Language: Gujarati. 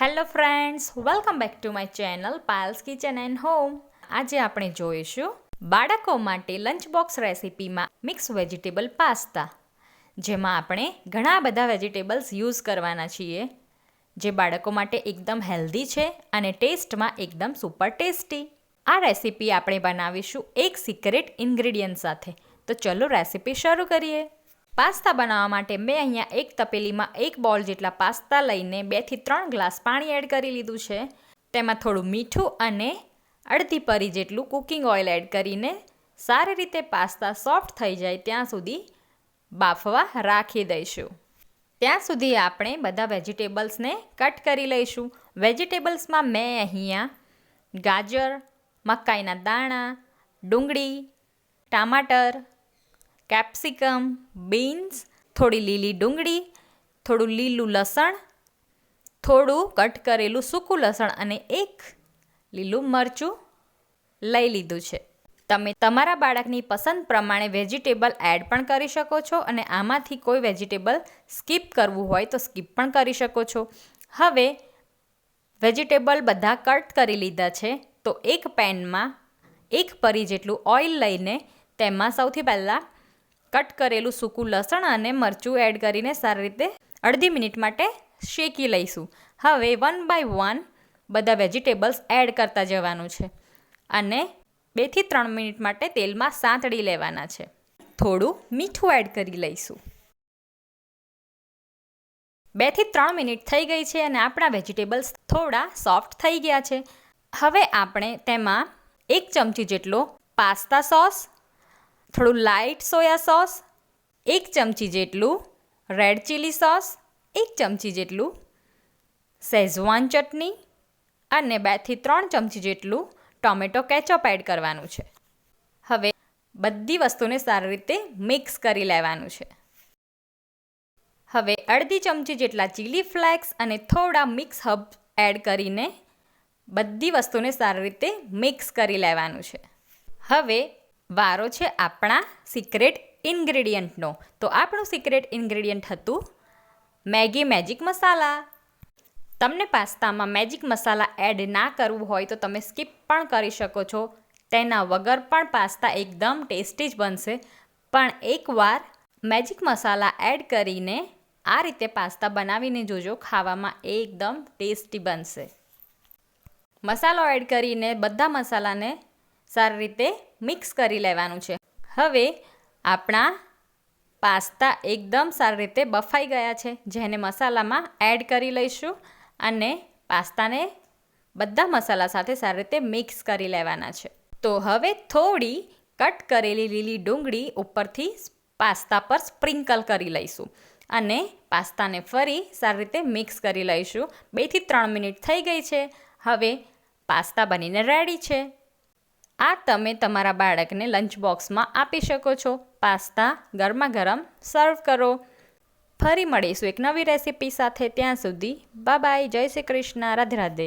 Hello friends welcome back to my channel Payal's kitchen and home આજે આપણે જોઈશું બાળકો માટે લંચ બોક્સ રેસીપીમાં મિક્સ વેજીટેબલ પાસ્તા જેમાં આપણે ઘણા બધા વેજીટેબલ્સ યુઝ કરવાના છીએ, જે બાળકો માટે એકદમ હેલ્ધી છે અને ટેસ્ટમાં એકદમ સુપર ટેસ્ટી આ રેસીપી આપણે બનાવીશું એક સિક્રેટ ઇન્ગ્રીડિયન્ટ સાથે. તો ચલો રેસીપી શરૂ કરીએ. પાસ્તા બનાવવા માટે મેં અહીંયા એક તપેલીમાં એક બોલ જેટલા પાસ્તા લઈને બેથી ત્રણ ગ્લાસ પાણી એડ કરી લીધું છે. તેમાં થોડું મીઠું અને અડધી પરી જેટલું કુકિંગ ઓઇલ એડ કરીને સારી રીતે પાસ્તા સોફ્ટ થઈ જાય ત્યાં સુધી બાફવા રાખી દઈશું. ત્યાં સુધી આપણે બધા વેજીટેબલ્સને કટ કરી લઈશું. વેજીટેબલ્સમાં મેં અહીંયા ગાજર, મકાઈના દાણા, ડુંગળી, ટામાટર કેપ્સિકમ, બીન્સ, થોડી લીલી ડુંગળી, થોડું લીલું લસણ, થોડું કટ કરેલું સૂકું લસણ અને એક લીલું મરચું લઈ લીધું છે. તમે તમારા બાળકની પસંદ પ્રમાણે વેજીટેબલ એડ પણ કરી શકો છો અને આમાંથી કોઈ વેજીટેબલ સ્કીપ કરવું હોય તો સ્કીપ પણ કરી શકો છો. હવે વેજીટેબલ બધા કટ કરી લીધા છે તો એક પેનમાં એક પરી જેટલું ઓઇલ લઈને તેમાં સૌથી પહેલાં કટ કરેલું સૂકું લસણ અને મરચું એડ કરીને સારી રીતે અડધી મિનિટ માટે શેકી લઈશું. હવે વન બાય વન બધા વેજીટેબલ્સ એડ કરતા જવાનું છે અને બેથી ત્રણ મિનિટ માટે તેલમાં સાંતળી લેવાના છે. થોડું મીઠું એડ કરી લઈશું. બેથી ત્રણ મિનિટ થઈ ગઈ છે અને આપણા વેજીટેબલ્સ થોડા સોફ્ટ થઈ ગયા છે. હવે આપણે તેમાં એક ચમચી જેટલો પાસ્તા સોસ થોડું લાઇટ સોયા સોસ, એક ચમચી જેટલું રેડ ચીલી સોસ, એક ચમચી જેટલું શેઝવાન ચટણી અને બેથી ત્રણ ચમચી જેટલું ટોમેટો કેચઅપ એડ કરવાનું છે. હવે બધી વસ્તુને સારી રીતે મિક્સ કરી લેવાનું છે. હવે અડધી ચમચી જેટલા ચીલી ફ્લેક્સ અને થોડા મિક્સ હબ એડ કરીને બધી વસ્તુને સારી રીતે મિક્સ કરી લેવાનું છે. હવે વારો છે આપણા સિક્રેટ ઇન્ગ્રેડિયન્ટનો તો આપણું સિક્રેટ ઇન્ગ્રેડિયન્ટ હતું મેગી મેજિક મસાલા તમને પાસ્તામાં મેજિક મસાલા એડ ના કરવું હોય તો તમે સ્કીપ પણ કરી શકો છો. તેના વગર પણ પાસ્તા એકદમ ટેસ્ટી જ બનશે. પણ એકવાર મેજિક મસાલા એડ કરીને આ રીતે પાસ્તા બનાવીને જોજો, ખાવામાં એકદમ ટેસ્ટી બનશે. મસાલો એડ કરીને બધા મસાલાને સારી રીતે મિક્સ કરી લેવાનું છે. હવે આપણા પાસ્તા એકદમ સારી રીતે બફાઈ ગયા છે. જેને મસાલામાં એડ કરી લઈશું અને પાસ્તાને બધા મસાલા સાથે સારી રીતે મિક્સ કરી લેવાના છે. તો હવે થોડી કટ કરેલી લીલી ડુંગળી ઉપરથી પાસ્તા પર સ્પ્રિંકલ કરી લઈશું અને પાસ્તાને ફરી સારી રીતે મિક્સ કરી લઈશું. બેથી ત્રણ મિનિટ થઈ ગઈ છે. હવે પાસ્તા બનીને રેડી છે. આ તમે તમારા બાળકને લંચ બોક્સમાં આપી શકો છો. પાસ્તા ગરમા ગરમ સર્વ કરો. ફરી મળીશું એક નવી રેસીપી સાથે. ત્યાં સુધી બાય જય શ્રી કૃષ્ણ. રાધે રાધે